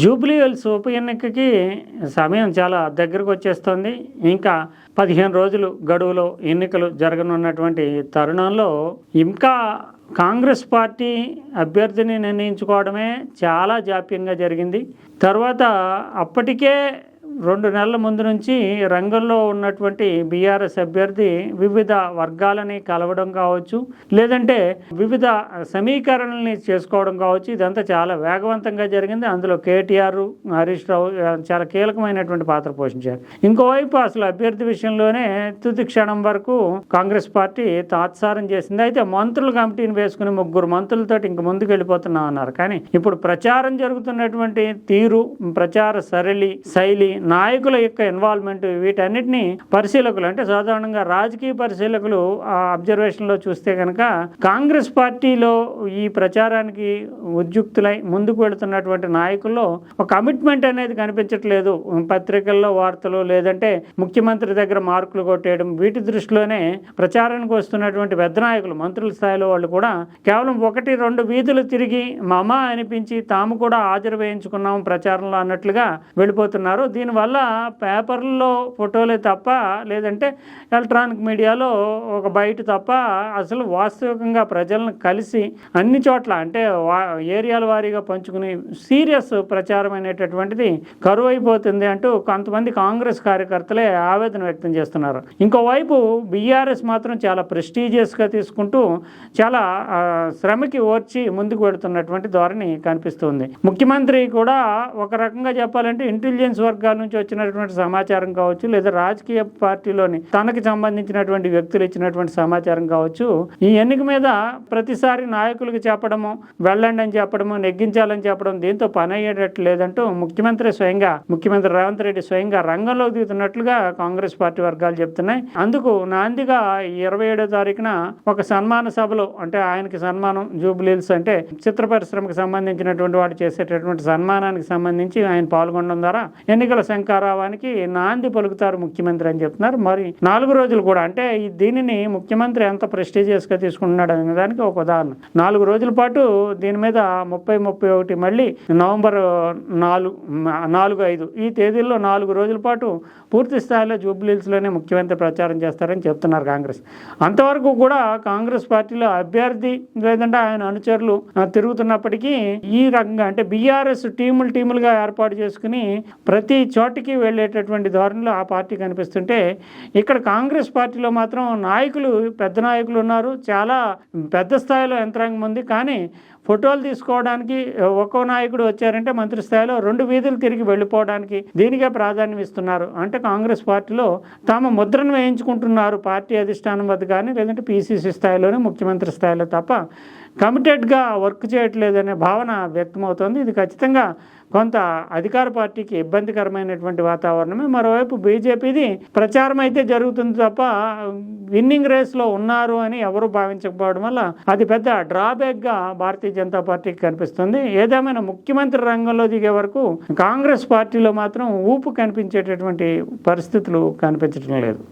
Jubilee hills ఉప ఎన్నికకి సమయం చాలా దగ్గరకు వచ్చేస్తుంది. ఇంకా పదిహేను రోజులు గడువులో ఎన్నికలు జరగనున్నటువంటి తరుణంలో ఇంకా కాంగ్రెస్ పార్టీ అభ్యర్థిని నిర్ణయించుకోవడమే చాలా జాప్యంగా జరిగింది. తర్వాత అప్పటికే రెండు నెలల ముందు నుంచి రంగంలో ఉన్నటువంటి బీఆర్ఎస్ అభ్యర్థి వివిధ వర్గాలని కలవడం కావచ్చు లేదంటే వివిధ సమీకరణల్ని చేసుకోవడం కావచ్చు. ఇదంతా చాలా వేగవంతంగా జరిగింది. అందులో కేటీఆర్ హరీష్ రావు చాలా కీలకమైనటువంటి పాత్ర పోషించారు. ఇంకోవైపు అసలు అభ్యర్థి విషయంలోనే తుది క్షణం వరకు కాంగ్రెస్ పార్టీ తాత్సారం చేసింది. అయితే మంత్రుల కమిటీని వేసుకుని ముగ్గురు మంత్రులతో ఇంక ముందుకు వెళ్ళిపోతున్నాం అన్నారు కానీ ఇప్పుడు ప్రచారం జరుగుతున్నటువంటి తీరు ప్రచార సరళి శైలి నాయకుల యొక్క ఇన్వాల్వ్మెంట్ వీటన్నిటిని పరిశీలకులు అంటే సాధారణంగా రాజకీయ పరిశీలకులు ఆ అబ్జర్వేషన్లో చూస్తే కనుక కాంగ్రెస్ పార్టీలో ఈ ప్రచారానికి ఉద్యుక్తులై ముందుకు వెళుతున్నటువంటి నాయకుల్లో ఒక కమిట్మెంట్ అనేది కనిపించట్లేదు. పత్రికల్లో వార్తలు లేదంటే ముఖ్యమంత్రి దగ్గర మార్కులు కొట్టేయడం వీటి దృష్టిలోనే ప్రచారానికి వస్తున్నటువంటి పెద్ద నాయకులు మంత్రుల స్థాయిలో వాళ్ళు కూడా కేవలం ఒకటి రెండు వీధులు తిరిగి మమ అనిపించి తాము కూడా హాజరు వేయించుకున్నాం ప్రచారంలో అన్నట్లుగా వెళ్ళిపోతున్నారు. దీని దీనివల్ల పేపర్లలో ఫోటోలే తప్ప లేదంటే ఎలక్ట్రానిక్ మీడియాలో ఒక బయట తప్ప అసలు వాస్తవికంగా ప్రజలను కలిసి అన్ని చోట్ల అంటే వా ఏరియాల వారీగా పంచుకుని సీరియస్ ప్రచారం అనేటటువంటిది కరువు అయిపోతుంది అంటూ కొంతమంది కాంగ్రెస్ కార్యకర్తలే ఆవేదన వ్యక్తం చేస్తున్నారు. ఇంకోవైపు బీఆర్ఎస్ మాత్రం చాలా ప్రెస్టీజియస్గా తీసుకుంటూ చాలా శ్రమకి ఓర్చి ముందుకు వెళుతున్నటువంటి ధోరణి కనిపిస్తుంది ముఖ్యమంత్రి కూడా ఒక రకంగా చెప్పాలంటే ఇంటెలిజెన్స్ వర్గాల నుంచి వచ్చినటువంటి సమాచారం కావచ్చు లేదా రాజకీయ పార్టీలోని తనకు సంబంధించినటువంటి వ్యక్తులు ఇచ్చినటువంటి సమాచారం కావచ్చు ఈ ఎన్నిక మీద ప్రతిసారి నాయకులకు చెప్పడము వెళ్ళండి అని చెప్పడము నెగ్గించాలని చెప్పడం దీంతో పని అయ్యేటట్టు లేదంటూ ముఖ్యమంత్రి స్వయంగా ముఖ్యమంత్రి రేవంత్ రెడ్డి స్వయంగా రంగంలో దిగుతున్నట్లుగా కాంగ్రెస్ పార్టీ వర్గాలు చెప్తున్నాయి. అందుకు నాందిగా ఇరవై ఏడో తారీఖున ఒక సన్మాన సభలో అంటే ఆయనకి సన్మానం జూబ్లీల్స్ అంటే చిత్ర పరిశ్రమకు సంబంధించినటువంటి వాడు చేసేటటువంటి సన్మానానికి సంబంధించి ఆయన పాల్గొనడం ద్వారా ఎన్నికల శంకారావానికి నాంది పలుకుతారు ముఖ్యమంత్రి అని చెప్తున్నారు. మరి నాలుగు రోజులు కూడా అంటే దీనిని ముఖ్యమంత్రి ఎంత ప్రెస్టీజియస్గా తీసుకుంటున్నాడు అనే దానికి ఒక ఉదాహరణ. నాలుగు రోజుల పాటు దీని మీద ముప్పై ముప్పై ఒకటి మళ్ళీ నవంబర్ నాలుగు నాలుగు ఐదు ఈ తేదీల్లో నాలుగు రోజుల పాటు పూర్తి స్థాయిలో జూబ్లీస్లోనే ముఖ్యమంత్రి ప్రచారం చేస్తారని చెప్తున్నారు కాంగ్రెస్. అంతవరకు కూడా కాంగ్రెస్ పార్టీలో అభ్యర్థి లేదంటే ఆయన అనుచరులు తిరుగుతున్నప్పటికీ ఈ రకంగా అంటే బీఆర్ఎస్ టీములు టీములుగా ఏర్పాటు చేసుకుని ప్రతి చోటికి వెళ్ళేటటువంటి ధోరణిలో ఆ పార్టీ కనిపిస్తుంటే ఇక్కడ కాంగ్రెస్ పార్టీలో మాత్రం నాయకులు పెద్ద నాయకులు ఉన్నారు. చాలా పెద్ద స్థాయిలో యంత్రాంగం ఉంది. కానీ ఫోటోలు తీసుకోవడానికి ఒక్కో నాయకుడు వచ్చారంటే మంత్రి స్థాయిలో రెండు వీధులు తిరిగి వెళ్ళిపోవడానికి దీనికే ప్రాధాన్యం ఇస్తున్నారు. అంటే కాంగ్రెస్ పార్టీలో తాము ముద్రను వేయించుకుంటున్నారు పార్టీ అధిష్టానం వద్ద కానీ లేదంటే పీసీసీ స్థాయిలోనే ముఖ్యమంత్రి స్థాయిలో తప్ప కమిటెడ్గా వర్క్ చేయట్లేదనే భావన వ్యక్తమవుతోంది. ఇది ఖచ్చితంగా కొంత అధికార పార్టీకి ఇబ్బందికరమైనటువంటి వాతావరణమే. మరోవైపు బీజేపీది ప్రచారం అయితే జరుగుతుంది తప్ప విన్నింగ్ రేస్లో ఉన్నారు అని ఎవరు భావించకపోవడం వల్ల అది పెద్ద డ్రాబ్యాక్గా భారతీయ జనతా పార్టీకి కనిపిస్తుంది. ఏదేమైనా ముఖ్యమంత్రి రంగంలో దిగే వరకు కాంగ్రెస్ పార్టీలో మాత్రం ఊపు కనిపించేటటువంటి పరిస్థితులు కనిపించడం లేదు.